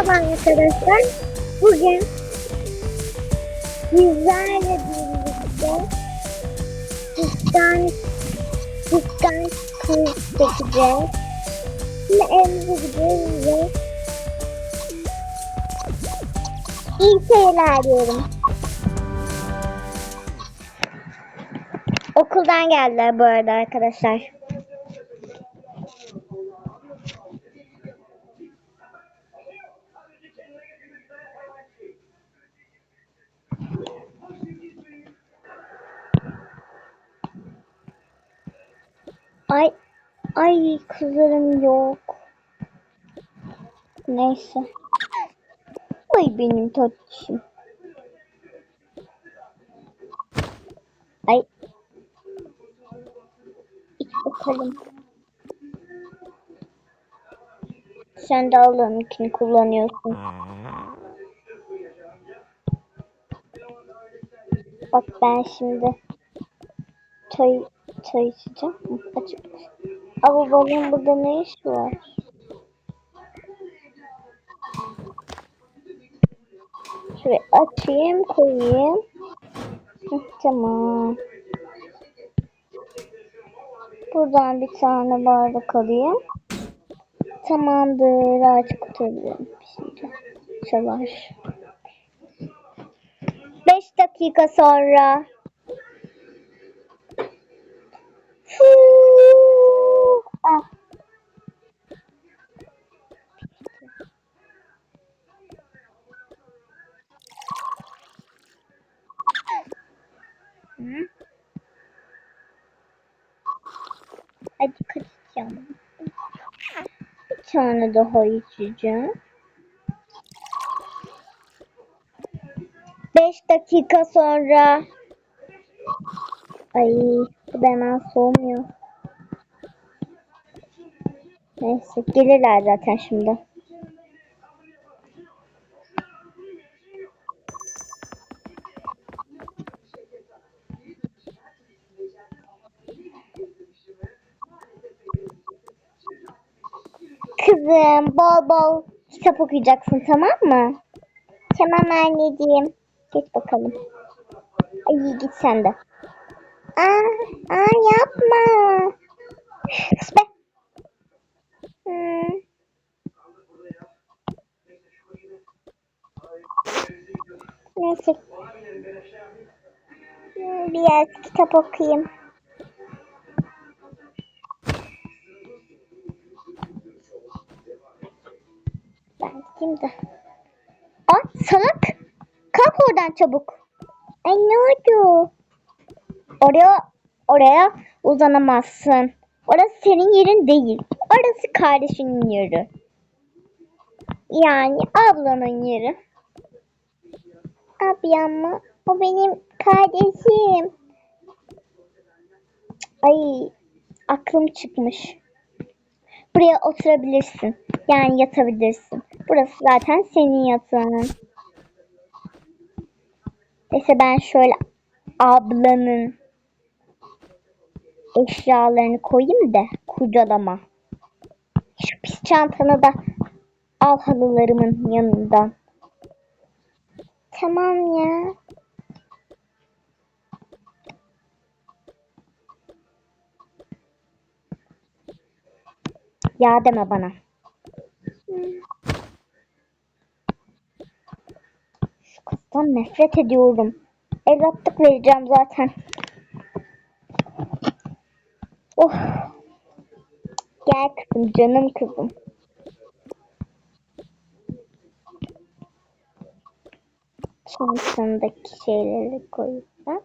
Merhaba arkadaşlar. Bugün sizlerle birlikte dükkan dükkan quiz çekeceğiz. Şimdi evimize gidiyoruz iyi seyirler diyorum. Okuldan geldiler bu arada arkadaşlar. Ay ay kızlarım yok. Neyse. Ay benim tatlışım. Ay. İç bakalım. Sen de Allah'ınkini kullanıyorsun. Bak ben şimdi çay çay içeceğim. Açık. Ama balığın burada ne işi var? Şuraya açayım koyayım. Tamam. Buradan bir tane bardak alayım. Tamamdır. Artık oturabilirim. Şimdi. Çalar. Beş dakika sonra. Ah. Hı? Hadi kaçacağım. Bir tane daha içeceğim. Beş dakika sonra. Ay bu da hemen soğumuyor. Neyse gelirler zaten şimdi. Kızım bol bol kitap okuyacaksın tamam mı? Tamam anneciğim. Git bakalım. Ay git sen de. Aa, aa yapma. Be. Hmm. Neyse. Hmm, Biraz kitap okuyayım. Ben gideyim de. Aa salak. Kalk oradan çabuk. Ay ne oldu? Oraya oraya uzanamazsın. Orası senin yerin değil. Orası kardeşinin yeri. Yani ablanın yeri. Abi ama o benim kardeşim. Ay aklım çıkmış. Buraya oturabilirsin. Yani yatabilirsin. Burası zaten senin yatağın. Neyse ben şöyle ablanın eşyalarını koyayım da kucalama. Şu pis çantanı da al halılarımın yanından. Tamam ya. Ya deme bana. Şu kızdan nefret ediyorum. Evlatlık vereceğim zaten. Oh. Gel kızım, canım kızım. Çantandaki şeyleri da.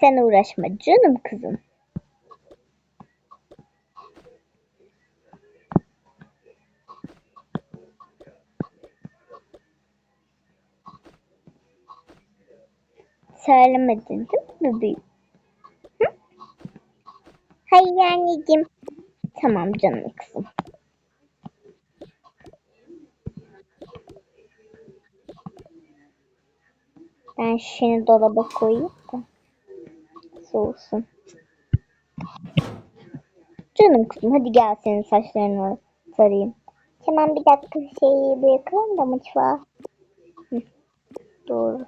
Sen uğraşma canım kızım. Söylemedin değil mi bebeğim? Hayır anneciğim. Tamam canım kızım. Ben şişeni dolaba koyayım da soğusun. Canım kızım hadi gel senin saçlarını tarayayım. Hemen bir dakika şeyi bırakalım da mutfağa. Hı, Doğru.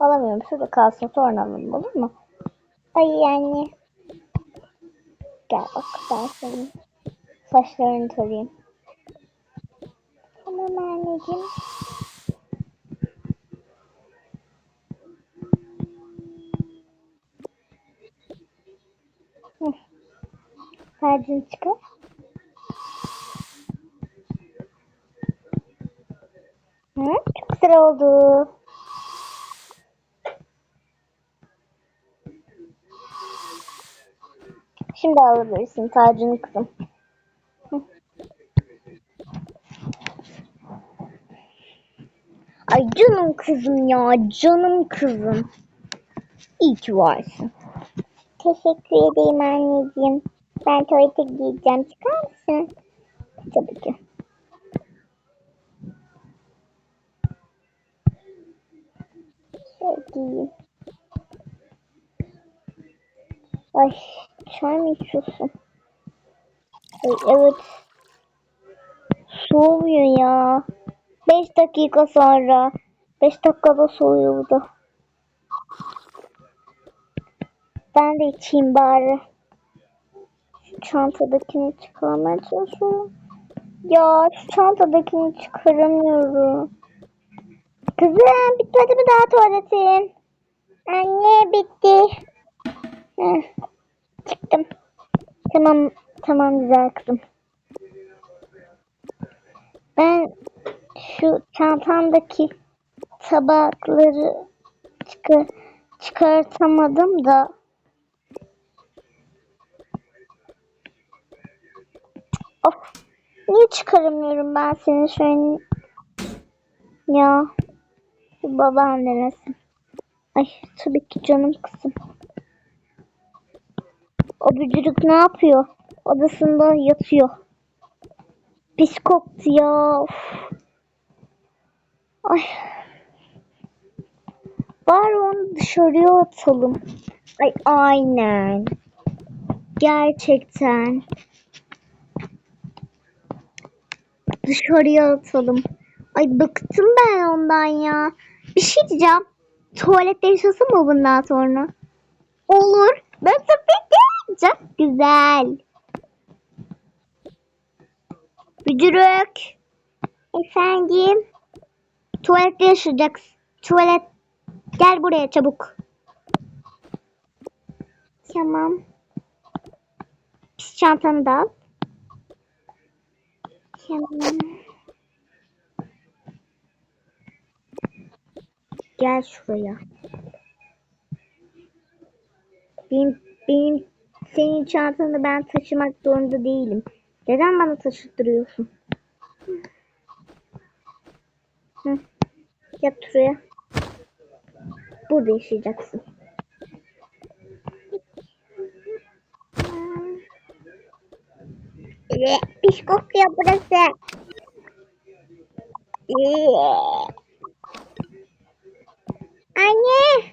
Alamıyorum. Şurada kalsın sonra alalım olur mu? Ay yani. Gel bak ben senin saçlarını tarayayım. Tamam anneciğim. Harcını çıkar. Hı, çok güzel oldu. Şimdi alabilirsin tacını kızım. Ay canım kızım ya, canım kızım. İyi ki varsın. Teşekkür ederim anneciğim. Ben tuvalete gideceğim. Çıkar mısın? Tabii ki. Şöyle giyeyim. Ay çay mı içiyorsun? Evet. Soğumuyor ya. 5 dakika sonra. 5 dakikada soğuyor bu da. Ben de içeyim bari. Şu çantadakini çıkarmaya çalışıyorum. Ya şu çantadakini çıkaramıyorum. Kızım bitmedi mi daha tuvaletin? Anne bitti. Heh, çıktım. Tamam tamam güzel kızım. Ben şu çantamdaki tabakları çıkar çıkartamadım da Of. Niye çıkaramıyorum ben seni şöyle ya şu babaannenesin. Ay tabii ki canım kızım. O bücürük ne yapıyor? Odasında yatıyor. Pis koktu ya. Of. Ay. Bari onu dışarıya atalım. Ay aynen. Gerçekten. Dışarıya atalım. Ay bıktım ben ondan ya. Bir şey diyeceğim. Tuvalette yaşasın mı bundan sonra? Olur. Ben tabii ki. Çok güzel. Bücürük. Efendim. Tuvalette yaşayacaksın. Tuvalet. Gel buraya çabuk. Tamam. Pis çantanı da al. Tamam. Gel şuraya. Benim, benim senin çantanı ben taşımak zorunda değilim. Neden bana taşıttırıyorsun? Hı. Yat şuraya. Burada yaşayacaksın. Pis kokuyor burası. Anne.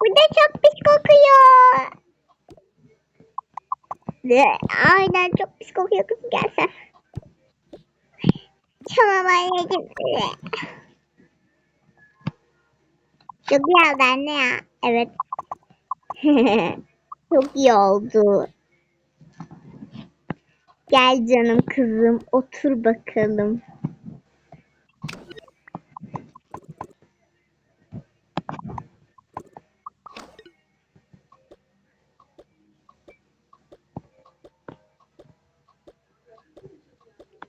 Burada çok pis kokuyor. Aynen çok pis kokuyor kızım gel sen. Tamam anneciğim. Çok iyi oldu anne ya. Evet. çok iyi oldu. Gel canım kızım otur bakalım.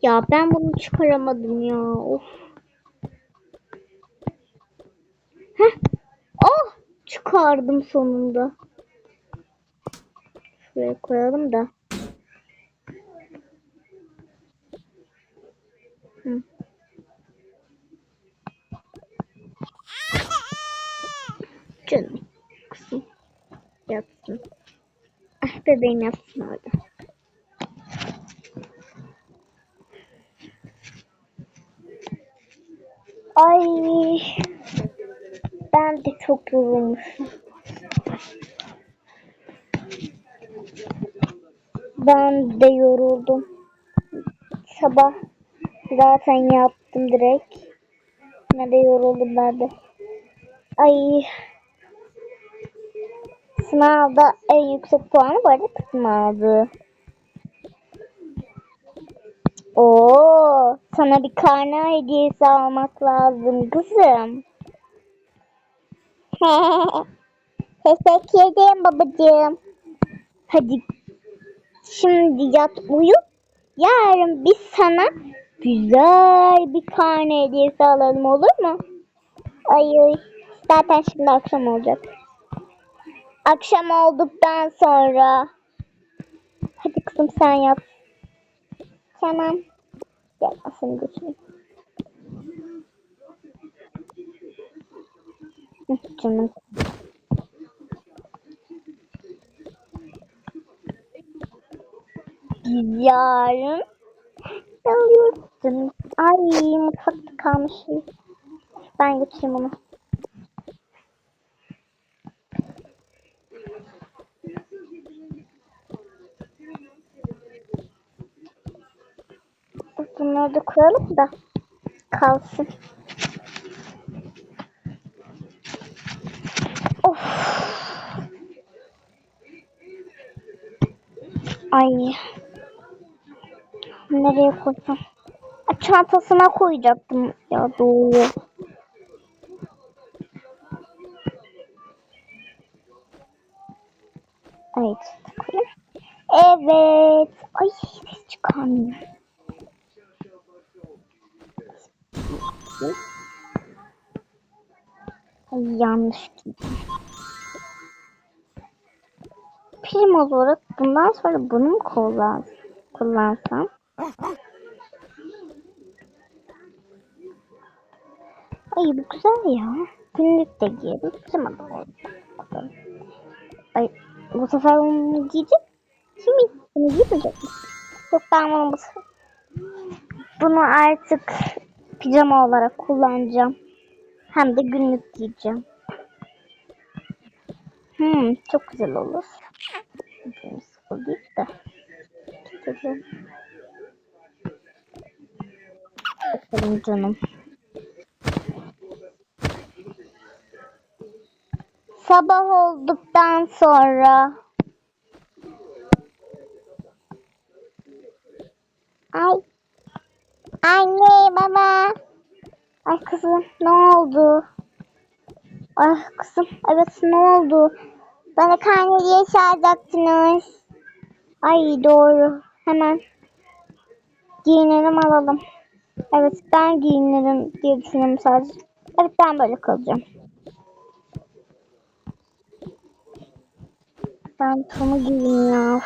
Ya ben bunu çıkaramadım ya. Of. Heh. Oh! Çıkardım sonunda. Şuraya koyalım da. Canım kızım yatsın. Ah bebeğim yatsın orada. Ay ben de çok yorulmuşum. Ben de yoruldum. sabah zaten yaptım direkt. Ne de yoruldum ben de. Ay. Sınavda en yüksek puanı bu arada aldı. Oo, sana bir karne hediyesi almak lazım kızım. Teşekkür ederim babacığım. Hadi şimdi yat uyu. Yarın biz sana güzel bir karne hediyesi alalım olur mu? Ay ay. Zaten şimdi akşam olacak. Akşam olduktan sonra. Hadi kızım sen yat. Tamam. Gel seni götüreyim. Canım. Alıyoruz canım? Ay mutfakta kalmış. Ben götüreyim onu. Bunları da koyalım da kalsın. Ay. Nereye koysam? Aa, Çantasına koyacaktım ya doğru. Evet. Evet. Ay ses çıkarmıyor. Ay yanlış gittim. Prim olarak bundan sonra bunu mu kullan kullansam? Ay bu güzel ya. Günlük de giyelim. Pijama oldu. Ay bu sefer bunu giyecek. Kimi? Bunu giymeyecek? Yok ben bunu. Bunu artık pijama olarak kullanacağım. Hem de günlük giyeceğim. Hmm, çok güzel olur. Bugün sıfır. Bakalım canım. Sabah olduktan sonra Ay. Anne baba. Ay kızım ne oldu? Ay kızım evet ne oldu? Bana karne diye çağıracaktınız. Ay doğru. Hemen giyinelim alalım. Evet ben giyinirim diye düşünüyorum sadece. Evet ben böyle kalacağım. Ben Tom'u giyeyim ya.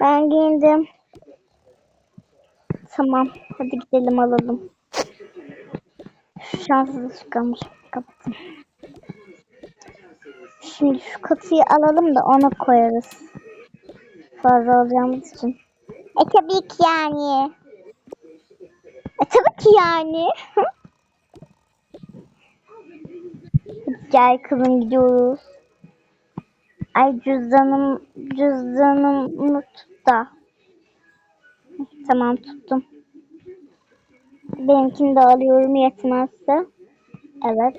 Ben giyindim. Tamam. Hadi gidelim alalım. Şanssız çıkarmış. Kapattım. Şimdi şu katıyı alalım da ona koyarız. Fazla alacağımız için. E tabii ki yani. E tabii ki yani. Gel kızım gidiyoruz. Ay cüzdanım, cüzdanımı tut da. Tamam tuttum. Benimkini de alıyorum yetmezse. Evet.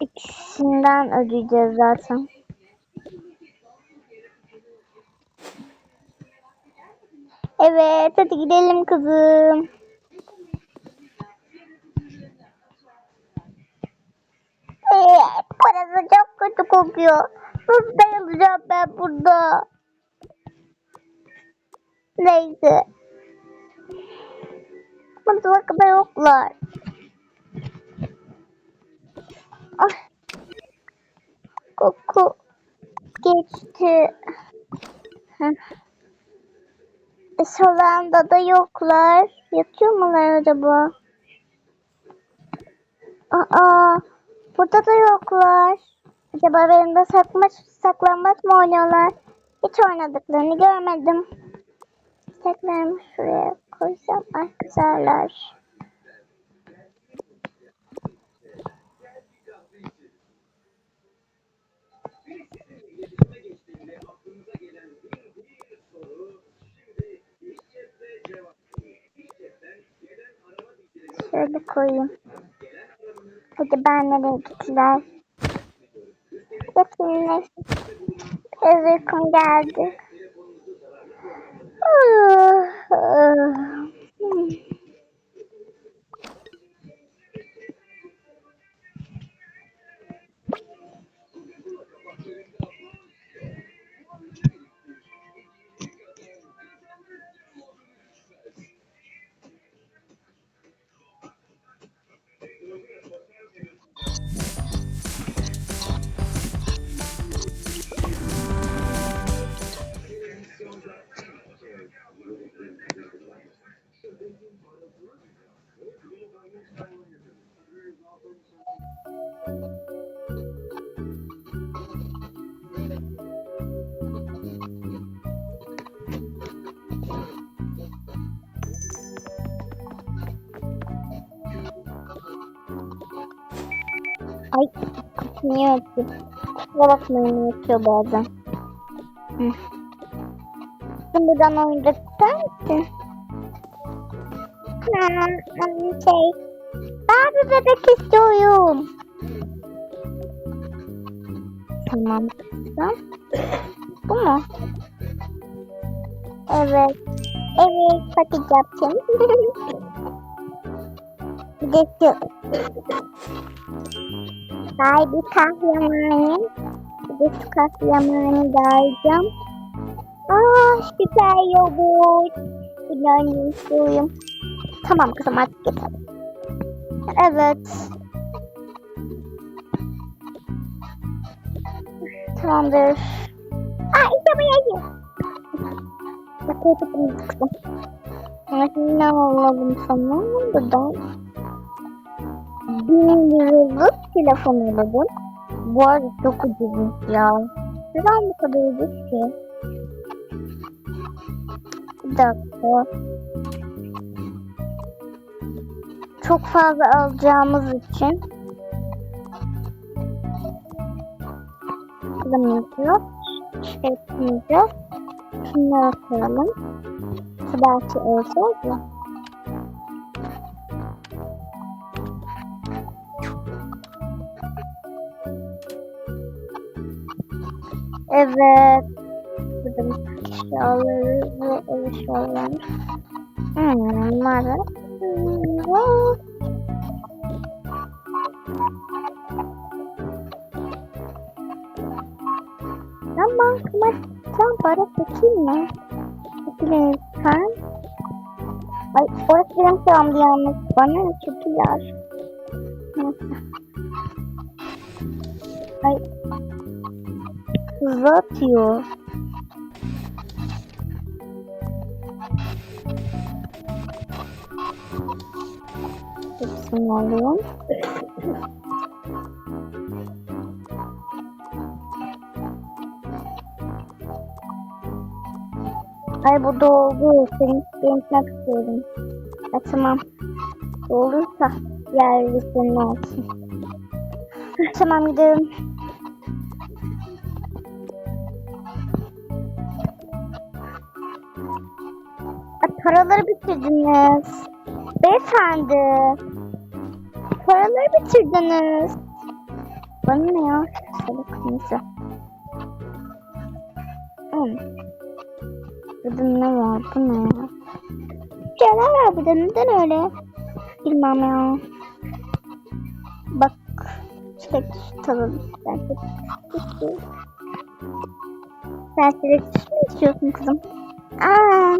İkisinden ödeyeceğiz zaten. Evet hadi gidelim kızım. Ee, burası çok kötü kokuyor. Nasıl dayanacağım ben burada? Neyse. Mutfakta yoklar. Ay. Koku geçti. E, salonda da yoklar. Yatıyor mular acaba? Aa, burada da yoklar. Acaba benimle sakmaç, saklanmaç mı oynuyorlar? Hiç oynadıklarını görmedim. Tekrar şuraya koysam ay Şöyle koyayım. Hadi ben nereye gittiler? Yatayım Biraz uykum geldi. Niye ötüyor? Kusura bakmayın ötüyor bazen. Hı. Sen buradan oyuncak ister misin? Ha, şey. Ben bir bebek istiyorum. Tamam. Bu mu? Evet. Evet bakacağım. bir de şu. Hay bir kahramanım. Bir de şu kahramanı da alacağım. Aa süper robot. Bir de istiyorum. Tamam kızım artık yeter. Evet. Tamamdır. Aa işte bu yayı. Bakayım kızım. Ne alalım sana buradan? Bin liralık telefon alalım. Bu arada çok ucuzmuş ya. Neden bu kadar ucuz ki? Bir dakika. Çok fazla alacağımız için kılamayacağız. Şey yapmayacağız. Şunları koyalım. Belki olacak ya. Evet. Burada eşyaları ve ev eşyaları. Hmm, wow. Ben bankama sen para çekeyim mi? Çekilin lütfen. Ay orası benim sıramdı yalnız. Bana ne çekiler? Neyse. Ay. Hızlı atıyor. Hepsini alayım. Ay bu doldu. Seni değişmek istiyorum. Ha, tamam. Dolduysa diğer senin olsun. Tamam gidelim. Paraları bitirdiniz. Beyefendi. Paraları bitirdiniz. Bana ne ya? Şöyle kırmızı. Hmm. Burada ne var? Bu ne ya? Şeyler var burada. Neden öyle? Bilmem ya. Bak. Çilek tutalım. Sen çilek mi istiyorsun kızım? Aa.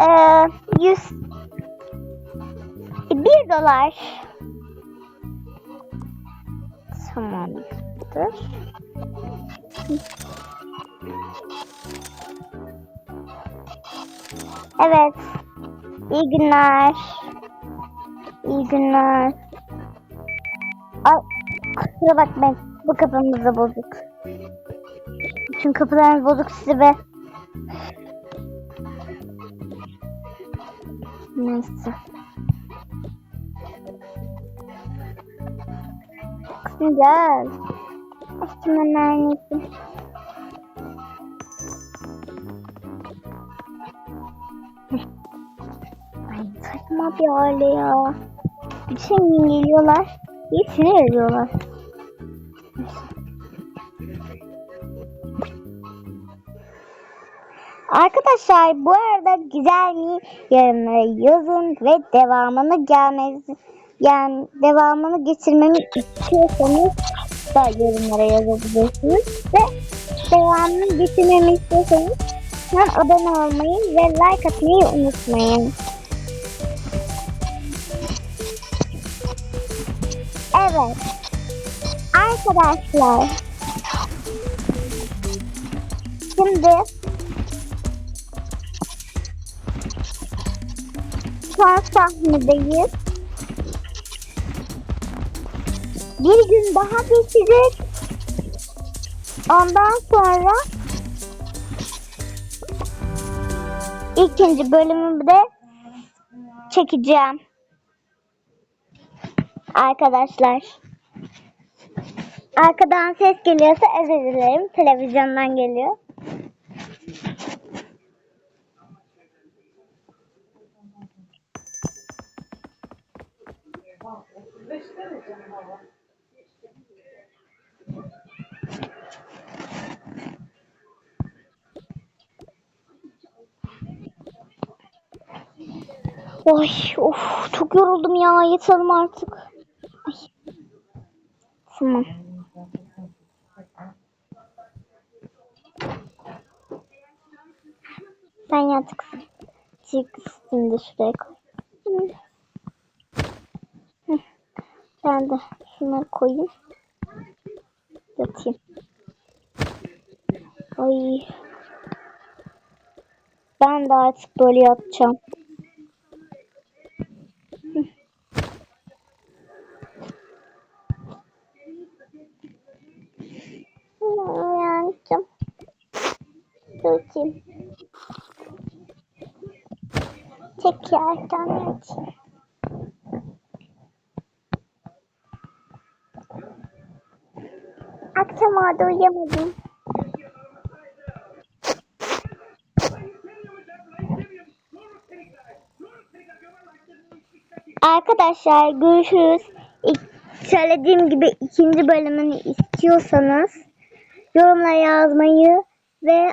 Ee, yüz bir dolar. Tamamdır. Evet. İyi günler. İyi günler. Ay, kusura bakmayın. Bu kapımız da bozuk. Bütün kapılarımız bozuk size be. Neyse. Kızım gel. Tamam anneciğim. Ay saçma bir aile ya. Bütün gün geliyorlar. Bir sinir ediyorlar. Arkadaşlar bu arada güzel mi yorumlara yazın ve devamını gelmesi yani devamını getirmemi istiyorsanız da yorumlara yazabilirsiniz ve devamını getirmemi istiyorsanız lütfen abone olmayı ve like atmayı unutmayın. Evet. Arkadaşlar. Şimdi son sahnedeyiz. Bir gün daha geçecek. Ondan sonra ikinci bölümümü de çekeceğim. Arkadaşlar. Arkadan ses geliyorsa özür dilerim. Televizyondan geliyor. Oy, of, çok yoruldum ya. Yatalım artık. Tamam. Sen yatıksın. Çık üstünü de şuraya koy. Ben de şunları koyayım. Yatayım. Ay. Ben de artık böyle yatacağım. Yatayım. Tekrardan yatayım. Akşam orada uyuyamadım. Arkadaşlar görüşürüz. İlk- Söylediğim gibi ikinci bölümünü istiyorsanız yorumlara yazmayı ve